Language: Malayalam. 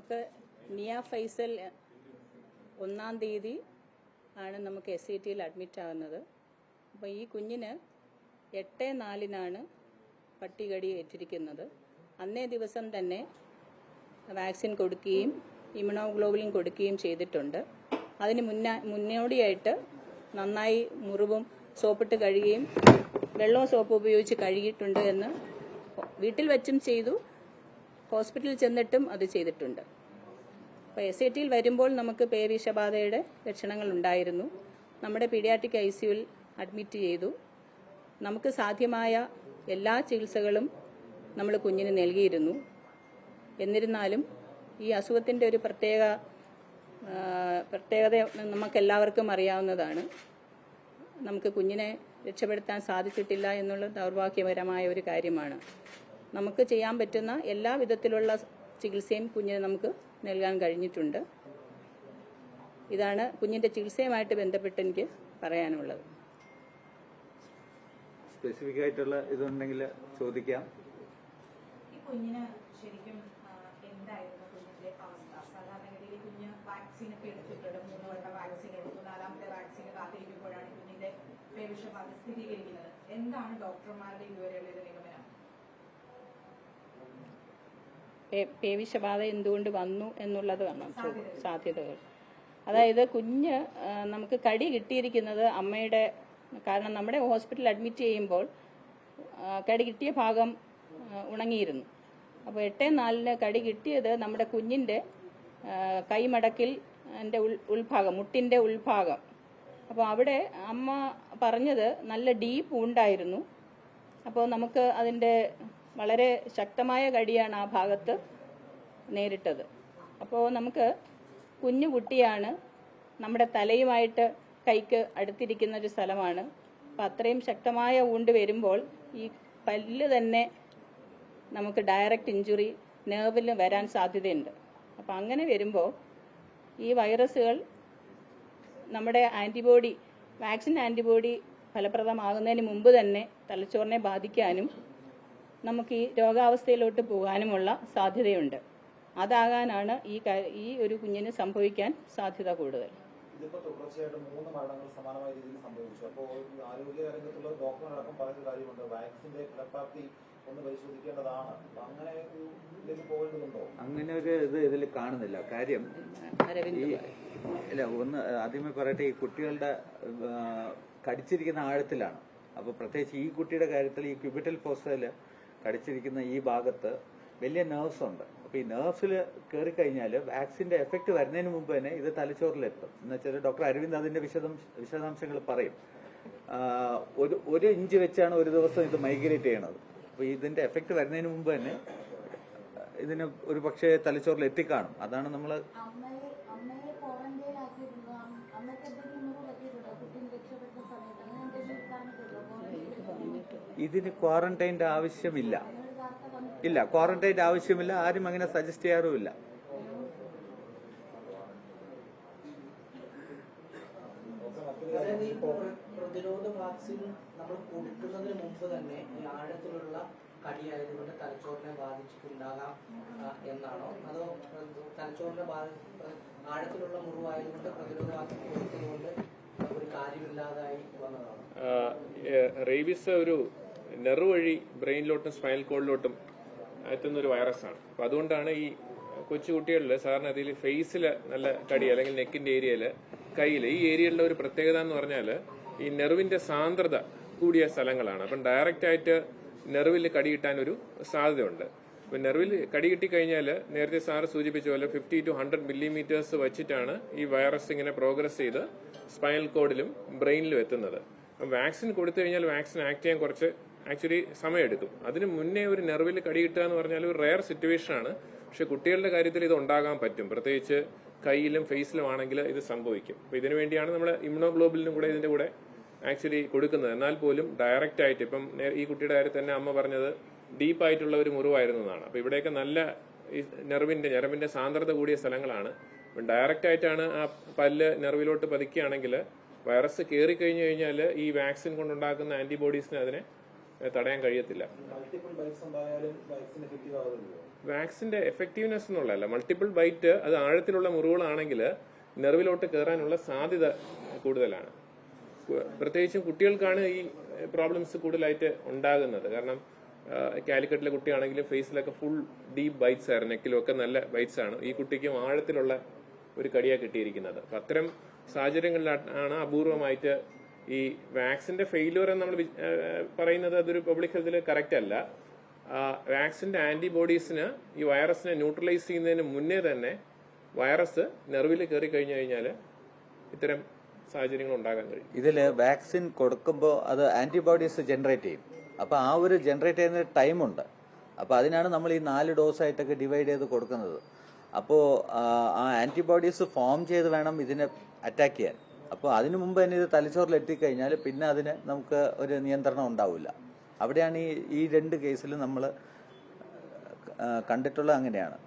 നമുക്ക് നിയ ഫൈസൽ ഒന്നാം തീയതി ആണ് നമുക്ക് എസ് സി ടിയിൽ അഡ്മിറ്റ് ആവുന്നത്. അപ്പോൾ ഈ കുഞ്ഞിന് എട്ട് നാലിനാണ് പട്ടികടി ഏറ്റിരിക്കുന്നത്. അന്നേ ദിവസം തന്നെ വാക്സിൻ കൊടുക്കുകയും ഇമ്യൂണോഗ്ലോബുലിൻ കൊടുക്കുകയും ചെയ്തിട്ടുണ്ട്. അതിന് മുന്ന മുന്നോടിയായിട്ട് നന്നായി മുറിവും സോപ്പിട്ട് കഴുകുകയും വെള്ളവും സോപ്പ് ഉപയോഗിച്ച് കഴുകിയിട്ടുണ്ട് എന്ന് വീട്ടിൽ വെച്ചും ചെയ്തു. ഹോസ്പിറ്റലിൽ ചെന്നിട്ടും അത് ചെയ്തിട്ടുണ്ട്. അപ്പോൾ എസ് ഐ ടിയിൽ വരുമ്പോൾ നമുക്ക് പേവിഷബാധയുടെ ലക്ഷണങ്ങൾ ഉണ്ടായിരുന്നു. നമ്മുടെ പീഡിയാട്രിക് ഐ സിയുൽ അഡ്മിറ്റ് ചെയ്തു. നമുക്ക് സാധ്യമായ എല്ലാ ചികിത്സകളും നമ്മൾ കുഞ്ഞിന് നൽകിയിരുന്നു. എന്നിരുന്നാലും ഈ അസുഖത്തിന്റെ ഒരു പ്രത്യേക പ്രത്യേകത നമുക്കെല്ലാവർക്കും അറിയാവുന്നതാണ്. നമുക്ക് കുഞ്ഞിനെ രക്ഷപ്പെടുത്താൻ സാധിച്ചിട്ടില്ല എന്നുള്ള ദൗർഭാഗ്യപരമായ ഒരു കാര്യമാണ്. നമുക്ക് ചെയ്യാൻ പറ്റുന്ന എല്ലാ വിധത്തിലുള്ള ചികിത്സയും കുഞ്ഞിന് നമുക്ക് നൽകാൻ കഴിഞ്ഞിട്ടുണ്ട്. ഇതാണ് കുഞ്ഞിന്റെ ചികിത്സയുമായിട്ട് ബന്ധപ്പെട്ട് എനിക്ക് പറയാനുള്ളത്. സ്പെസിഫിക് ആയിട്ടുള്ള ഇതുണ്ടെങ്കിൽ ചോദിക്കാം. ഈ കുഞ്ഞിന് ശരിക്കും എന്തായിരുന്നു കുഞ്ഞിന്റെ അവസ്ഥ? സാധാരണഗതിയിൽ കുഞ്ഞ് വാക്സിൻ ഒക്കെ എടുത്തിട്ടുണ്ട്. മൂന്ന് വട്ടം വാക്സിൻ എടുത്തു. നാലാമത്തെ വാക്സിൻ കാത്തിരിക്കുമ്പോഴാണ് കുഞ്ഞിന്റെ പേവിഷബാധ സ്ഥിരീകരിക്കുന്നത്. എന്താണ് ഡോക്ടർമാരുടെ ഇതുവരെയുള്ള പേവിഷബാധ എന്തുകൊണ്ട് വന്നു എന്നുള്ളതാണ് സാധ്യതകൾ. അതായത് കുഞ്ഞ് നമുക്ക് കടി കിട്ടിയിരിക്കുന്നത് അമ്മയുടെ കാരണം നമ്മുടെ ഹോസ്പിറ്റലിൽ അഡ്മിറ്റ് ചെയ്യുമ്പോൾ കടി കിട്ടിയ ഭാഗം ഉണങ്ങിയിരുന്നു. അപ്പോൾ എട്ട് നാലിന് കടി കിട്ടിയത് നമ്മുടെ കുഞ്ഞിന്റെ കൈമടക്കിൽ എന്റെ ഉൾ ഉൾഭാഗം മുട്ടിന്റെ ഉൾഭാഗം. അപ്പോൾ അവിടെ അമ്മ പറഞ്ഞത് നല്ല ഡീപ്പ് ഉണ്ടായിരുന്നു അപ്പോൾ നമുക്ക് അതിന്റെ വളരെ ശക്തമായ കടിയാണ് ആ ഭാഗത്ത് നേരിട്ടത്. അപ്പോൾ നമുക്ക് കുഞ്ഞു കുട്ടിയാണ് നമ്മുടെ തലയുമായിട്ട് കൈക്ക് അടുത്തിരിക്കുന്ന ഒരു സ്ഥലമാണ്. അപ്പം അത്രയും ശക്തമായ ഊണ്ട് വരുമ്പോൾ ഈ പല്ല് തന്നെ നമുക്ക് ഡയറക്റ്റ് ഇഞ്ചുറി നേർവിൽ വരാൻ സാധ്യതയുണ്ട്. അപ്പം അങ്ങനെ വരുമ്പോൾ ഈ വൈറസുകൾ നമ്മുടെ ആന്റിബോഡി വാക്സിൻ ആന്റിബോഡി ഫലപ്രദമാകുന്നതിന് മുമ്പ് തന്നെ തലച്ചോറിനെ ബാധിക്കാനും നമുക്ക് ഈ രോഗാവസ്ഥയിലോട്ട് പോകാനുമുള്ള സാധ്യതയുണ്ട്. അതാകാനാണ് ഈ ഈ ഒരു കുഞ്ഞിന് സംഭവിക്കാൻ സാധ്യത കൂടുതൽ. തുടർച്ചയായിട്ട് മൂന്ന് മരണങ്ങൾ സമാനമായ രീതിയിൽ സംഭവിച്ചു. അപ്പോൾ ആരോഗ്യ രംഗത്തുള്ള ഡോക്ടറടക്കം പറയുന്ന കാര്യമുണ്ട്. വാക്സിന്റെ ഫലപ്രാപ്തി ഒന്ന് പരിശോധിക്കേണ്ടതാണ്. അങ്ങനെ ഒരു ഇതിലേക്ക് പോകേണ്ടതുണ്ടോ? അങ്ങനെ ഒരു ഇത് ഇതിൽ കാണുന്നില്ല. കാര്യം. ഇല്ല ഒന്ന് ആദ്യമേ പറയട്ടെ ഈ കുട്ടികളുടെ കടിച്ചിരിക്കുന്ന ആഴത്തിലാണ്. അപ്പോൾ പ്രത്യേകിച്ച് ഈ കുട്ടിയുടെ കാര്യത്തിൽ ഈ ക്യൂബിറ്റൽ ഫോസയിൽ കടിച്ചിരിക്കുന്ന ഈ ഭാഗത്ത് വലിയ നെർവ്സ് ഉണ്ട്. അപ്പോൾ ഈ നേഴ്സിൽ കയറി കഴിഞ്ഞാൽ വാക്സിന്റെ എഫക്റ്റ് വരുന്നതിന് മുമ്പ് തന്നെ ഇത് തലച്ചോറിലെത്തും. എന്ന് വെച്ചാൽ ഡോക്ടർ അരവിന്ദ് അതിന്റെ വിശദം വിശദാംശങ്ങൾ പറയും. ഒരു ഒരു ഇഞ്ച് വെച്ചാണ് ഒരു ദിവസം ഇത് മൈഗ്രേറ്റ് ചെയ്യണത്. അപ്പോൾ ഇതിന്റെ എഫക്റ്റ് വരുന്നതിന് മുമ്പ് തന്നെ ഇതിന് ഒരു പക്ഷേ തലച്ചോറിൽ എത്തിക്കാണും അതാണ് നമ്മൾ ഇതിന് ക്വാറന്റൈന്റെ ആവശ്യമില്ല. ഇല്ല ക്വാറന്റൈന്റെ ആവശ്യമില്ല. ആരും അങ്ങനെ സജസ്റ്റ് ചെയ്യാറുമില്ല. അതായത് ഈ പ്ര- പ്രതിരോധ വാക്സിൻ നമ്മൾ കൊടുക്കുന്നതിന് മുമ്പ് തന്നെ ഈ ആഴത്തിലുള്ള കടിയായതുകൊണ്ട് തലച്ചോറിനെ ബാധിച്ചിട്ടുണ്ടാകാം എന്നാണോ? അതോ തലച്ചോറിനെ ആഴത്തിലുള്ള മുറിവായതുകൊണ്ട് പ്രതിരോധ വാക്സിൻ കൊടുത്തതുകൊണ്ട് ഒരു കാര്യമില്ലാതായി വന്നതാണോ? റേബിസ് ഒരു നെറു വഴി ബ്രെയിനിലോട്ടും സ്പൈനൽ കോഡിലോട്ടും എത്തുന്ന ഒരു വൈറസാണ്. അപ്പൊ അതുകൊണ്ടാണ് ഈ കൊച്ചു കുട്ടികളിൽ സാധാരണ അതിൽ ഫേസിൽ നല്ല കടി അല്ലെങ്കിൽ നെക്കിന്റെ ഏരിയയിൽ കയ്യിൽ ഈ ഏരിയയിലുള്ള ഒരു പ്രത്യേകത എന്ന് പറഞ്ഞാൽ ഈ നെറുവിന്റെ സാന്ദ്രത കൂടിയ സ്ഥലങ്ങളാണ്. അപ്പം ഡയറക്റ്റ് ആയിട്ട് നെറുവിൽ കടി കിട്ടാൻ ഒരു സാധ്യതയുണ്ട്. അപ്പം നെറുവിൽ കടി കിട്ടിക്കഴിഞ്ഞാൽ നേരത്തെ സാറ് സൂചിപ്പിച്ച പോലെ ഫിഫ്റ്റി ടു ഹൺഡ്രഡ് മില്ലിമീറ്റേഴ്സ് വെച്ചിട്ടാണ് ഈ വൈറസ് ഇങ്ങനെ പ്രോഗ്രസ് ചെയ്ത് സ്പൈനൽ കോഡിലും ബ്രെയിനിലും എത്തുന്നത്. വാക്സിൻ കൊടുത്തു കഴിഞ്ഞാൽ വാക്സിൻ ആക്ട് ചെയ്യാൻ കുറച്ച് ആക്ച്വലി സമയമെടുക്കും. അതിന് മുന്നേ ഒരു നെർവിൽ കടിയിട്ടുക എന്ന് പറഞ്ഞാൽ ഒരു റെയർ സിറ്റുവേഷൻ ആണ്. പക്ഷെ കുട്ടികളുടെ കാര്യത്തിൽ ഇത് ഉണ്ടാകാൻ പറ്റും. പ്രത്യേകിച്ച് കയ്യിലും ഫേസിലും ആണെങ്കിൽ ഇത് സംഭവിക്കും. അപ്പൊ ഇതിനു വേണ്ടിയാണ് നമ്മൾ ഇമ്യൂണോഗ്ലോബിലിനും കൂടെ ഇതിന്റെ കൂടെ ആക്ച്വലി കൊടുക്കുന്നത്. എന്നാൽ പോലും ഡയറക്റ്റ് ആയിട്ട് ഇപ്പം ഈ കുട്ടിയുടെ കാര്യത്തിൽ തന്നെ അമ്മ പറഞ്ഞത് ഡീപ്പ് ആയിട്ടുള്ള ഒരു മുറിവായിരുന്നു എന്നാണ്. അപ്പോൾ ഇവിടെയൊക്കെ നല്ല നെർവിന്റെ ഞരമ്പിന്റെ സാന്ദ്രത കൂടിയ സ്ഥലങ്ങളാണ്. ഡയറക്റ്റ് ആയിട്ടാണ് ആ പല്ല് നെർവിലോട്ട് പതിക്കുകയാണെങ്കിൽ വൈറസ് കയറി കഴിഞ്ഞു കഴിഞ്ഞാൽ ഈ വാക്സിൻ കൊണ്ടുണ്ടാക്കുന്ന ആന്റിബോഡീസിന് അതിനെ തടയാൻ കഴിയത്തില്ല. വാക്സിന്റെ എഫക്റ്റീവ്നെസ് എന്നുള്ളതല്ല. മൾട്ടിപ്പിൾ ബൈറ്റ് അത് ആഴത്തിലുള്ള മുറിവുകളാണെങ്കിൽ നെർവിലോട്ട് കയറാനുള്ള സാധ്യത കൂടുതലാണ്. പ്രത്യേകിച്ചും കുട്ടികൾക്കാണ് ഈ പ്രോബ്ലംസ് കൂടുതലായിട്ട് ഉണ്ടാകുന്നത്. കാരണം കാലിക്കറ്റിലെ കുട്ടിയാണെങ്കിലും ഫേസിലൊക്കെ ഫുൾ ഡീപ്പ് ബൈറ്റ്സ് ആയിരുന്നു. നെക്കിലും ഒക്കെ നല്ല ബൈറ്റ്സ് ആണ്. ഈ കുട്ടിക്കും ആഴത്തിലുള്ള ഒരു കടിയാണ് കിട്ടിയിരിക്കുന്നത്. അപ്പൊ അത്തരം സാഹചര്യങ്ങളിലാണ് അപൂർവമായിട്ട് ഈ വാക്സിന്റെ ഫെയിലുവർ എന്ന് നമ്മൾ പറയുന്നത് അതൊരു പബ്ലിക് ഹെൽത്തിൽ കറക്റ്റ് അല്ല. വാക്സിന്റെ ആന്റിബോഡീസിന് ഈ വൈറസിനെ ന്യൂട്രലൈസ് ചെയ്യുന്നതിന് മുന്നേ തന്നെ വൈറസ് നെർവിൽ കയറി കഴിഞ്ഞു കഴിഞ്ഞാൽ ഇത്തരം സാഹചര്യങ്ങൾ ഉണ്ടാകാൻ കഴിയും. ഇതിൽ വാക്സിൻ കൊടുക്കുമ്പോൾ അത് ആന്റിബോഡീസ് ജനറേറ്റ് ചെയ്യും. അപ്പോൾ ആ ഒരു ജനറേറ്റ് ചെയ്യുന്ന ടൈമുണ്ട് അപ്പോൾ അതിനാണ് നമ്മൾ ഈ നാല് ഡോസ് ആയിട്ടൊക്കെ ഡിവൈഡ് ചെയ്ത് കൊടുക്കുന്നത്. അപ്പോൾ ആ ആന്റിബോഡീസ് ഫോം ചെയ്ത് വേണം ഇതിനെ അറ്റാക്ക് ചെയ്യാൻ. അപ്പോൾ അതിനു മുമ്പ് തന്നെ ഇത് തലച്ചോറിൽ എത്തിക്കഴിഞ്ഞാൽ പിന്നെ അതിന് നമുക്ക് ഒരു നിയന്ത്രണം ഉണ്ടാവില്ല. അവിടെയാണ് ഈ ഈ രണ്ട് കേസിലും നമ്മൾ കണ്ടിട്ടുള്ളത് അങ്ങനെയാണ്.